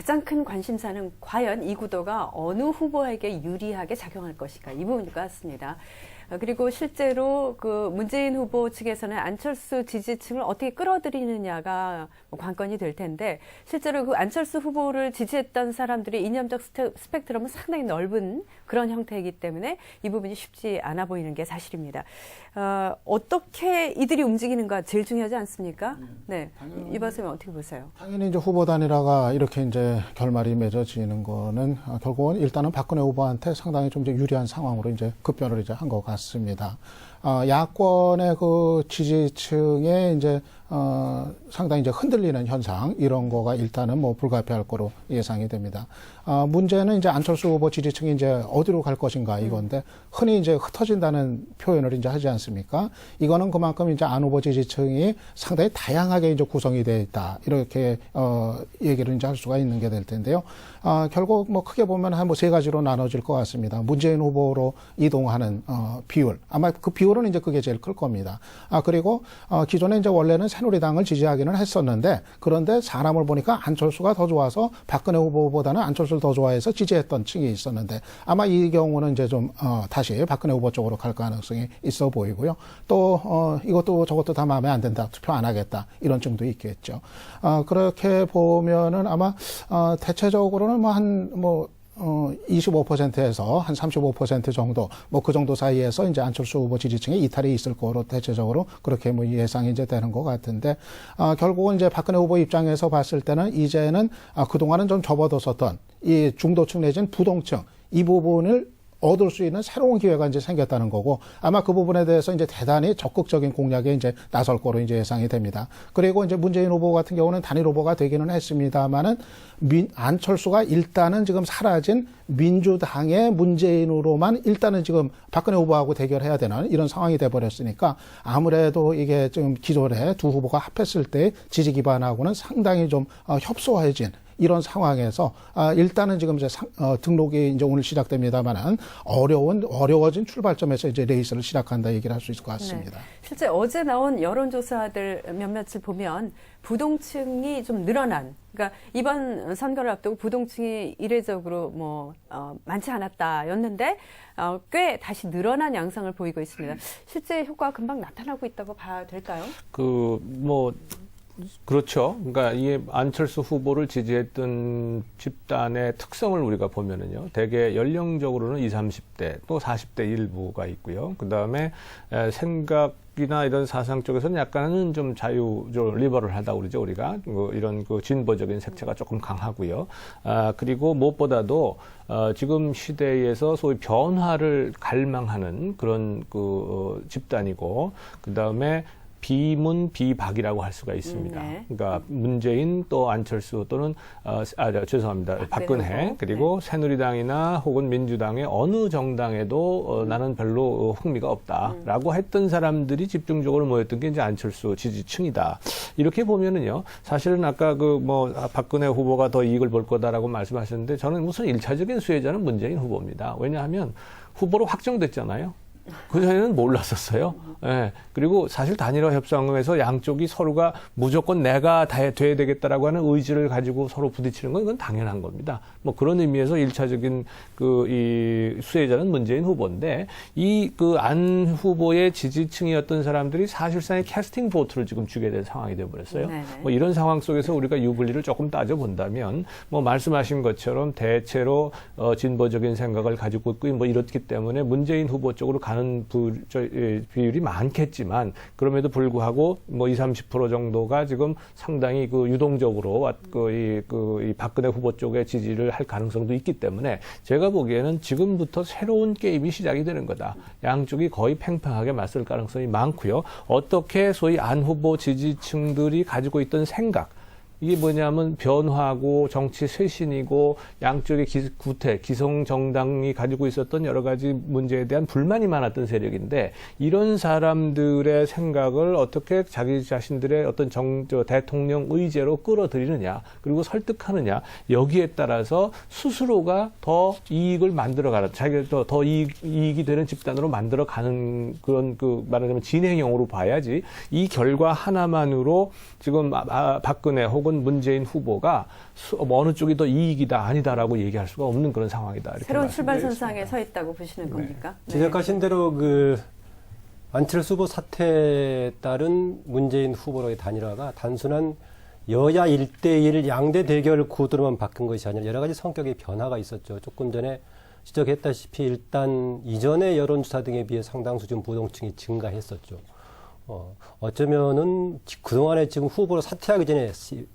가장 큰 관심사는 과연 이 구도가 어느 후보에게 유리하게 작용할 것인가 이 부분일 것 같습니다. 어, 그리고 실제로 그 문재인 후보 측에서는 안철수 지지층을 어떻게 끌어들이느냐가 뭐 관건이 될 텐데 실제로 그 안철수 후보를 지지했던 사람들의 이념적 스펙트럼은 상당히 넓은 그런 형태이기 때문에 이 부분이 쉽지 않아 보이는 게 사실입니다. 어, 어떻게 이들이 움직이는가 제일 중요하지 않습니까? 네. 이 박사님 어떻게 보세요? 당연히 이제 후보 단일화가 이렇게 이제 결말이 맺어지는 거는 어, 결국은 일단은 박근혜 후보한테 상당히 좀 이제 유리한 상황으로 이제 급변을 이제 한 것 같습니다. 어, 야권의 그 지지층에 이제 어, 상당히 이제 흔들리는 현상 이런 거가 일단은 뭐 불가피할 거로 예상이 됩니다. 어, 문제는 이제 안철수 후보 지지층이 이제 어디로 갈 것인가 이건데 흔히 이제 흩어진다는 표현을 이제 하지 않습니까? 이거는 그만큼 이제 안 후보 지지층이 상당히 다양하게 이제 구성이 되어 있다 이렇게 어, 얘기를 이제 할 수가 있는 게 될 텐데요. 어, 결국 뭐 크게 보면 한 뭐 세 가지로 나눠질 것 같습니다. 문재인 후보로 이동하는 어, 비율 아마 그 비율은 이제 그게 제일 클 겁니다. 아 그리고 어, 기존에 이제 원래는 새누리당을 지지하기는 했었는데 그런데 사람을 보니까 안철수가 더 좋아서 박근혜 후보보다는 안철수를 더 좋아해서 지지했던 층이 있었는데 아마 이 경우는 이제 좀 어, 다시 박근혜 후보 쪽으로 갈 가능성이 있어 보이고요. 또 어, 이것도 저것도 다 마음에 안 든다 투표 안 하겠다 이런 층도 있겠죠. 어, 그렇게 보면은 아마 어, 대체적으로는 뭐한뭐 어, 25%에서 한 35% 정도, 뭐 그 정도 사이에서 이제 안철수 후보 지지층에 이탈이 있을 거로 대체적으로 그렇게 뭐 예상이 이제 되는 것 같은데, 아, 결국은 이제 박근혜 후보 입장에서 봤을 때는 이제는 아, 그동안은 좀 접어뒀었던 이 중도층 내지는 부동층 이 부분을 얻을 수 있는 새로운 기회가 이제 생겼다는 거고 아마 그 부분에 대해서 이제 대단히 적극적인 공략에 이제 나설 거로 이제 예상이 됩니다. 그리고 이제 문재인 후보 같은 경우는 단일 후보가 되기는 했습니다만은 민, 안철수가 일단은 지금 사라진 민주당의 문재인으로만 일단은 지금 박근혜 후보하고 대결해야 되는 이런 상황이 돼 버렸으니까 아무래도 이게 좀 기존에 두 후보가 합했을 때 지지 기반하고는 상당히 좀 어, 협소해진 이런 상황에서 아, 일단은 지금 이제 상, 어, 등록이 이제 오늘 시작됩니다만은 어려운 어려워진 출발점에서 이제 레이스를 시작한다 얘기를 할 수 있을 것 같습니다. 네. 실제 어제 나온 여론조사들 몇몇을 보면 부동층이 좀 늘어난, 그러니까 이번 선거를 앞두고 부동층이 이례적으로 뭐 어, 많지 않았다였는데 어, 꽤 다시 늘어난 양상을 보이고 있습니다. 실제 효과가 금방 나타나고 있다고 봐야 될까요? 그 뭐 그렇죠. 그러니까 이게 안철수 후보를 지지했던 집단의 특성을 우리가 보면은요. 대개 연령적으로는 20, 30대 또 40대 일부가 있고요. 그다음에 에, 생각 이나 이런 사상 쪽에서는 약간은 좀 자유, 좀 리버럴하다 그러죠 우리가 그 이런 그 진보적인 색채가 조금 강하고요. 아 그리고 무엇보다도 어, 지금 시대에서 소위 변화를 갈망하는 그런 그 어, 집단이고 그 다음에 비문 비박이라고 할 수가 있습니다. 네. 그러니까 문재인 또 안철수 또는 어, 아 저, 죄송합니다 박근혜 박근혜. 그리고 새누리당이나 혹은 민주당의 어느 정당에도 어, 나는 별로 어, 흥미가 없다라고 했던 사람들이 집중적으로 모였던 게 이제 안철수 지지층이다. 이렇게 보면은요 사실은 아까 그 뭐 박근혜 후보가 더 이익을 볼 거다라고 말씀하셨는데 저는 우선 일차적인 수혜자는 문재인 후보입니다. 왜냐하면 후보로 확정됐잖아요. 그 전에는 몰랐었어요. 예. 그리고 사실 단일화 협상에서 양쪽이 서로가 무조건 내가 다 해- 돼야 되겠다라고 하는 의지를 가지고 서로 부딪히는 건 그건 당연한 겁니다. 뭐 그런 의미에서 일차적인 그 이 수혜자는 문재인 후보인데 이 그 안 후보의 지지층이었던 사람들이 사실상의 캐스팅 보트를 지금 주게 된 상황이 돼 버렸어요. 네네. 뭐 이런 상황 속에서 우리가 유불리를 조금 따져 본다면 뭐 말씀하신 것처럼 대체로 어, 진보적인 생각을 가지고 있고 뭐 이렇기 때문에 문재인 후보 쪽으로 가는 부, 저, 예, 비율이 많겠지만 그럼에도 불구하고 뭐 20, 30% 정도가 지금 상당히 그 유동적으로 왔- 그, 이, 그, 이 박근혜 후보 쪽에 지지를 할 가능성도 있기 때문에 제가 보기에는 지금부터 새로운 게임이 시작이 되는 거다. 양쪽이 거의 팽팽하게 맞설 가능성이 많고요. 어떻게 소위 안 후보 지지층들이 가지고 있던 생각 이게 뭐냐면 변화고 정치 쇄신이고 양쪽의 기, 구태, 기성 정당이 가지고 있었던 여러 가지 문제에 대한 불만이 많았던 세력인데 이런 사람들의 생각을 어떻게 자기 자신들의 어떤 정, 저 대통령 의제로 끌어들이느냐 그리고 설득하느냐 여기에 따라서 스스로가 더 이익을 만들어 가는 자기가 더, 더 이익, 이익이 되는 집단으로 만들어 가는 그런 그 말하자면 진행형으로 봐야지 이 결과 하나만으로 지금 아, 아, 박근혜 혹은 혹은 문재인 후보가 수- 뭐 어느 쪽이 더 이익이다 아니다라고 얘기할 수가 없는 그런 상황이다. 이렇게 새로운 출발선상에 서 있다고 보시는 겁니까? 네. 지적하신 대로 그 안철수 후보 사태에 따른 문재인 후보로의 단일화가 단순한 여야 1대1 양대 대결 구도로만 바뀐 것이 아니라 여러 가지 성격의 변화가 있었죠. 조금 전에 지적했다시피 일단 이전의 여론조사 등에 비해 상당수 좀 부동층이 증가했었죠. 어, 어쩌면은 지- 그동안에 지금 후보로 사퇴하기 전에 시-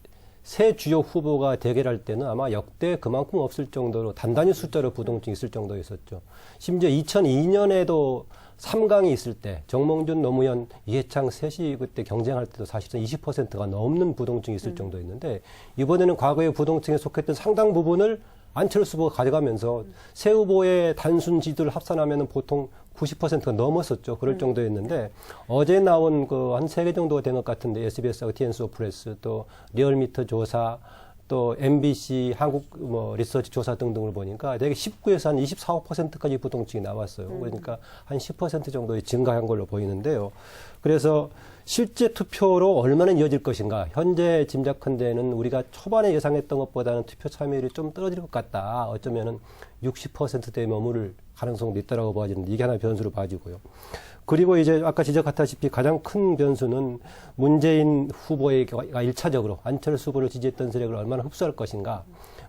새 주요 후보가 대결할 때는 아마 역대 그만큼 없을 정도로 단단히 숫자로 부동층이 있을 정도였었죠. 심지어 2002년에도 3강이 있을 때 정몽준, 노무현, 이해창 셋이 그때 경쟁할 때도 사실상 20%가 넘는 부동층이 있을 정도였는데 이번에는 과거의 부동층에 속했던 상당 부분을 안철수 후보가 가져가면서 새 후보의 단순 지지를 합산하면 보통 90%가 넘었었죠. 그럴 정도였는데 어제 나온 그 한 세 개 정도가 된 것 같은데 SBS하고 TNS 오프레스 또 리얼미터 조사 또 MBC 한국 뭐 리서치 조사 등등을 보니까 대개 19에서 한 24, 5%까지 부동층이 나왔어요. 그러니까 한 10% 정도의 증가한 걸로 보이는데요. 그래서 실제 투표로 얼마나 이어질 것인가. 현재 짐작컨대는 우리가 초반에 예상했던 것보다는 투표 참여율이 좀 떨어질 것 같다. 어쩌면은 60%대에 머무를 가능성도 있다라고 봐지는데 이게 하나 변수로 봐지고요. 그리고 이제 아까 지적했다시피 가장 큰 변수는 문재인 후보가 일차적으로 안철수 후보를 지지했던 세력을 얼마나 흡수할 것인가.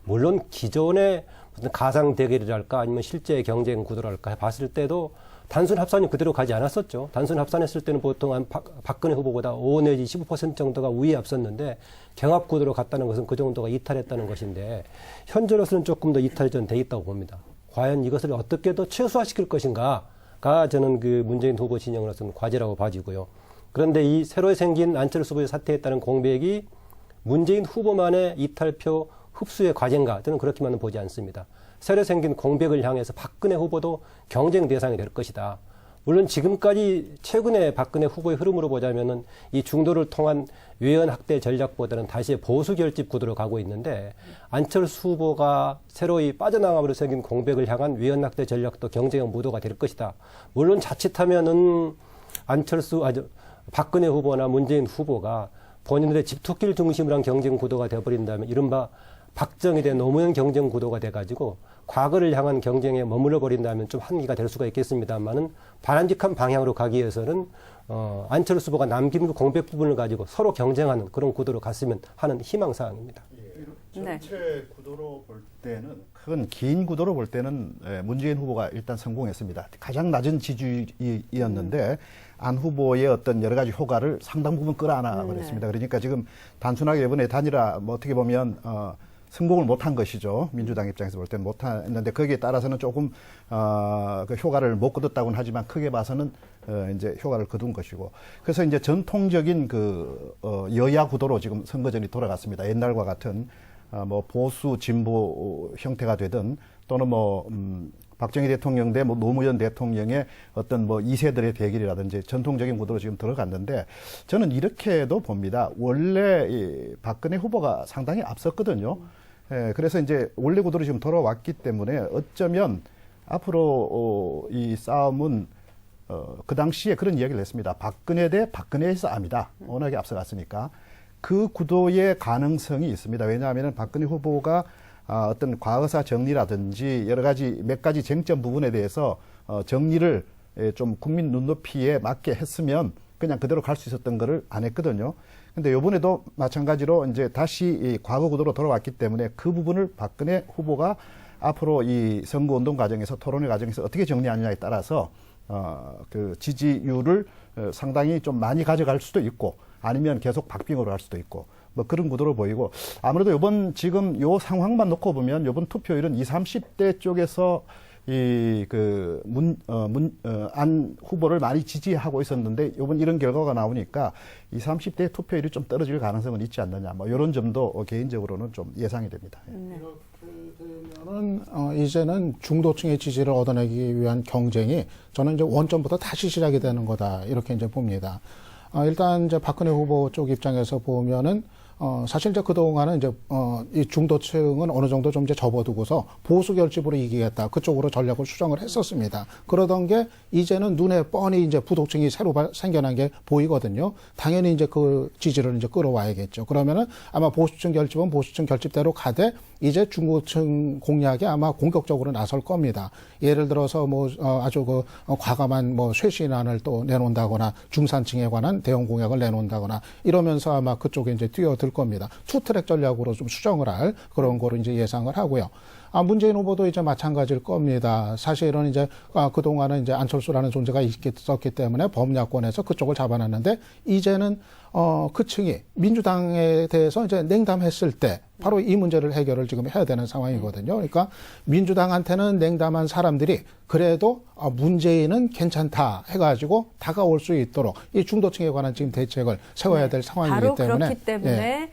물론 기존의 무슨 가상 대결이랄까 아니면 실제 경쟁 구도랄까 봤을 때도 단순 합산이 그대로 가지 않았었죠. 단순 합산했을 때는 보통 한 박, 박근혜 후보보다 5 내지 15% 정도가 우위에 앞섰는데 경합 구도로 갔다는 것은 그 정도가 이탈했다는 것인데 현재로서는 조금 더 이탈이 좀 돼 있다고 봅니다. 과연 이것을 어떻게 더 최소화시킬 것인가 가 저는 그 문재인 후보 진영으로서는 과제라고 봐지고요. 그런데 이 새로 생긴 안철수 후보의 사태에 따른 공백이 문재인 후보만의 이탈표 흡수의 과제인가 저는 그렇게만은 보지 않습니다. 새로 생긴 공백을 향해서 박근혜 후보도 경쟁 대상이 될 것이다. 물론 지금까지 최근에 박근혜 후보의 흐름으로 보자면은 이 중도를 통한 외연 확대 전략보다는 다시 보수 결집 구도로 가고 있는데 안철수 후보가 새로이 빠져나감으로 생긴 공백을 향한 외연 확대 전략도 경쟁의 무도가 될 것이다. 물론 자칫하면은 안철수 아주 박근혜 후보나 문재인 후보가 본인들의 집토끼를 중심으로 한 경쟁 구도가 되어버린다면 이른바 박정희 대 노무현 경쟁 구도가 돼가지고 과거를 향한 경쟁에 머물러 버린다면 좀 한계가 될 수가 있겠습니다만은 바람직한 방향으로 가기 위해서는 어, 안철수 후보가 남긴 그 공백 부분을 가지고 서로 경쟁하는 그런 구도로 갔으면 하는 희망 사항입니다. 네. 전체 구도로 볼 때는 큰 긴 구도로 볼 때는 예, 문재인 후보가 일단 성공했습니다. 가장 낮은 지지율이었는데 안 후보의 어떤 여러 가지 효과를 상당 부분 끌어안아 버렸습니다. 그러니까 지금 단순하게 이번에 단일화 뭐 어떻게 보면 어, 성공을 못한 것이죠. 민주당 입장에서 볼 때는 못했는데 거기에 따라서는 조금 어, 그 효과를 못 거뒀다고는 하지만 크게 봐서는 어, 이제 효과를 거둔 것이고 그래서 이제 전통적인 그 어, 여야 구도로 지금 선거전이 돌아갔습니다. 옛날과 같은 어, 뭐 보수 진보 형태가 되든 또는 뭐 음, 박정희 대통령 대 뭐 노무현 대통령의 어떤 뭐 이세들의 대결이라든지 전통적인 구도로 지금 들어갔는데 저는 이렇게도 봅니다. 원래 이 박근혜 후보가 상당히 앞섰거든요. 예, 그래서 이제 원래 구도로 지금 돌아왔기 때문에 어쩌면 앞으로 어, 이 싸움은 어, 그 당시에 그런 이야기를 했습니다. 박근혜 대 박근혜의 싸움이다. 워낙에 앞서갔으니까. 그 구도의 가능성이 있습니다. 왜냐하면 박근혜 후보가 아, 어떤 과거사 정리라든지 여러 가지 몇 가지 쟁점 부분에 대해서 어, 정리를 예, 좀 국민 눈높이에 맞게 했으면 그냥 그대로 갈 수 있었던 거를 안 했거든요. 근데 요번에도 마찬가지로 이제 다시 이 과거 구도로 돌아왔기 때문에 그 부분을 박근혜 후보가 앞으로 이 선거 운동 과정에서 토론회 과정에서 어떻게 정리하느냐에 따라서 어, 그 지지율을 어, 상당히 좀 많이 가져갈 수도 있고 아니면 계속 박빙으로 갈 수도 있고 뭐 그런 구도로 보이고 아무래도 이번 지금 요 상황만 놓고 보면 이번 투표율은 20, 30대 쪽에서 이그문어 문 어 안 후보를 많이 지지하고 있었는데 이번 이런 결과가 나오니까 20, 30대 투표율이 좀 떨어질 가능성은 있지 않느냐 뭐 이런 점도 개인적으로는 좀 예상이 됩니다. 네. 되면은 어, 이제는 중도층의 지지를 얻어내기 위한 경쟁이 저는 이제 원점부터 다시 시작이 되는 거다 이렇게 이제 봅니다. 어, 일단 이제 박근혜 후보 쪽 입장에서 보면은 어, 사실 이제 그동안은 이제, 어, 이 중도층은 어느 정도 좀 이제 접어두고서 보수 결집으로 이기겠다. 그쪽으로 전략을 수정을 했었습니다. 그러던 게 이제는 눈에 뻔히 이제 부독층이 새로 발- 생겨난 게 보이거든요. 당연히 이제 그 지지를 이제 끌어와야겠죠. 그러면은 아마 보수층 결집은 보수층 결집대로 가되 이제 중도층 공략에 아마 공격적으로 나설 겁니다. 예를 들어서 뭐 어, 아주 그 어, 과감한 뭐 쇄신안을 또 내놓는다거나 중산층에 관한 대응 공약을 내놓는다거나 이러면서 아마 그쪽에 이제 뛰어들 겁니다. 투트랙 전략으로 좀 수정을 할 그런 거로 이제 예상을 하고요. 아, 문재인 후보도 이제 마찬가지일 겁니다. 사실은 이제 아, 그동안은 이제 안철수라는 존재가 있었기 때문에 범야권에서 그쪽을 잡아놨는데 이제는 어, 그 층이 민주당에 대해서 이제 냉담했을 때 바로 이 문제를 해결을 지금 해야 되는 상황이거든요. 그러니까 민주당한테는 냉담한 사람들이 그래도 아, 문재인은 괜찮다 해가지고 다가올 수 있도록 이 중도층에 관한 지금 대책을 세워야 될 상황이기 바로 때문에 그렇기 때문에 예.